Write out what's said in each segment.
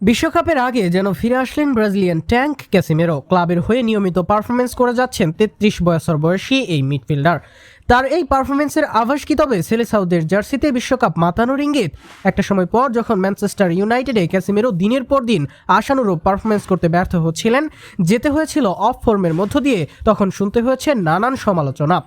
বিশ্বকাপের আগে যেন ফিরে আসলেন ব্রাজিলিয়ান ট্যাঙ্ক ক্যাসিমেরো। ক্লাবের হয়ে নিয়মিত পারফরমেন্স করে যাচ্ছেন তেত্রিশ বছর বয়সী এই মিডফিল্ডার। তার এই পারফরমেন্সের আভাস কি তবে সেলেসাউদের জার্সিতে বিশ্বকাপ মাতানোর ইঙ্গিত একটা সময় পর যখন ম্যানচেস্টার ইউনাইটেডে ক্যাসিমেরো দিনের পর দিন আশানুরূপ পারফরমেন্স করতে ব্যর্থ হচ্ছিলেন, যেতে হয়েছিল অফ ফর্মের মধ্য দিয়ে, তখন শুনতে হয়েছে নানান সমালোচনা।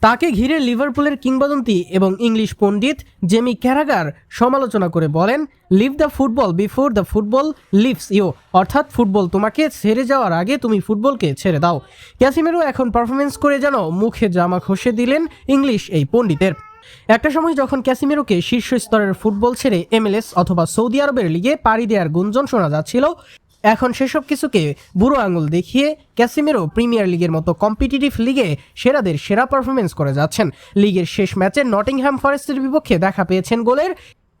তাকে ঘিরে লিভারপুলের কিংবদন্তি এবং ইংলিশ পণ্ডিত জেমি ক্যারাগার সমালোচনা করে বলেন leave the football before the football leaves you অর্থাৎ ফুটবল তোমাকে ছেড়ে যাওয়ার আগে তুমি ফুটবলকে ছেড়ে দাও। ক্যাসিমেরো এখন পারফরমেন্স করে যেন মুখে জামা খসে দিলেন ইংলিশ এই পণ্ডিতের। একটা সময় যখন ক্যাসিমেরোকে শীর্ষ স্তরের ফুটবল ছেড়ে এমএলএস অথবা সৌদি আরবের লিগে পাড়ি দেওয়ার গুঞ্জন শোনা যাচ্ছিল এখন সেসব কিছুকে বুড়ো আঙুল দেখিয়ে ক্যাসিমেরো প্রিমিয়ার লিগের মতো কম্পিটিটিভ লিগে সেরাদের সেরা পারফরমেন্স করে যাচ্ছেন। লিগের শেষ ম্যাচে নটিংহ্যাম ফরেস্টের বিপক্ষে দেখা পেয়েছেন গোলের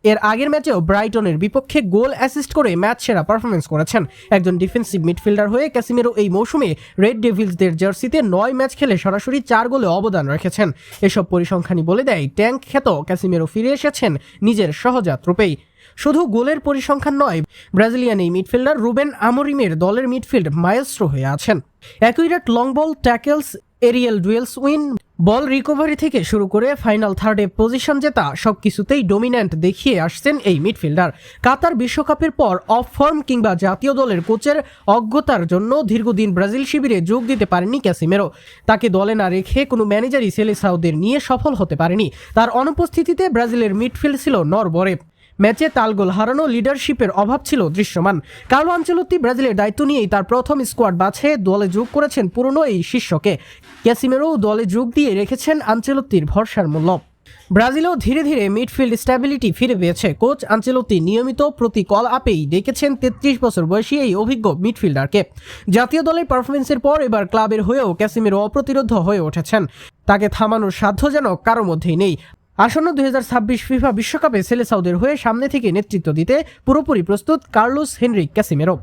এর আগের ম্যাচেও ব্রাইটনের বিপক্ষে গোল অ্যাসিস্ট করে ম্যাচ সেরা পারফরমেন্স করেছেন। একজন ডিফেন্সিভ মিডফিল্ডার হয়ে ক্যাসিমেরো এই মৌসুমে রেড ডেভিলসদের জার্সিতে নয় ম্যাচ খেলে সরাসরি চার গোলে অবদান রেখেছেন। এসব পরিসংখ্যানই বলে দেয় ট্যাঙ্ক খ্যাত ক্যাসিমেরো ফিরে এসেছেন নিজের সহজাত রূপেই শুধু গোলের পরিসংখ্যান নয়, ব্রাজিলিয়ান এই মিডফিল্ডার রুবেন আমরিমের দলের মিডফিল্ড মাইলস্ট্রো হয়ে আছেন। Accurate long ball, tackles, aerial duels win ball recovery থেকে শুরু করে ফাইনাল থার্ডে পজিশন জেতা সব কিছুতেই ডমিন্যান্ট দেখিয়ে আসছেন এই মিডফিল্ডার কাতার বিশ্বকাপের পর অফ ফর্ম কিংবা জাতীয় দলের কোচের অজ্ঞতার জন্য দীর্ঘদিন ব্রাজিল শিবিরে যোগ দিতে পারেনি ক্যাসিমেরো। তাকে দলে না রেখে কোনো ম্যানেজারই সেলে সাউদের নিয়ে সফল হতে পারেনি। তার অনুপস্থিতিতে ব্রাজিলের মিডফিল্ড ছিল নরবরে। ম্যাচে তালগোল হারানো লিডারশিপের অভাব ছিল দৃশ্যমান। কার্লো আঞ্চলত্তি ব্রাজিলের দায়িত্ব নিয়েই তার প্রথম স্কোয়াড বাছে দলে যোগ করেছেন পুরনো এই শিষ্যকে ক্যাসিমেরও দলে যোগ দিয়ে রেখেছেন আঞ্চলত্তির ভরসার মূল্য। ব্রাজিলেও ধীরে ধীরে মিডফিল্ড স্ট্যাবিলিটি ফিরে পেয়েছে। কোচ আঞ্চেলত্তি নিয়মিত প্রতি কল আপেই ডেকেছেন তেত্রিশ বছর বয়সী এই অভিজ্ঞ মিডফিল্ডারকে। জাতীয় দলের পারফরমেন্সের পর এবার ক্লাবের হয়েও ক্যাসিমেরো অপ্রতিরোধ হয়ে উঠেছেন। তাকে থামানোর সাধ্য যেন কারও মধ্যেই নেই। আসন্ন দুই ফিফা বিশ্বকাপে সেলেসাউদের হয়ে সামনে থেকে নেতৃত্ব দিতে পুরোপুরি প্রস্তুত কার্লোস হেনরিক ক্যাসিমেরো।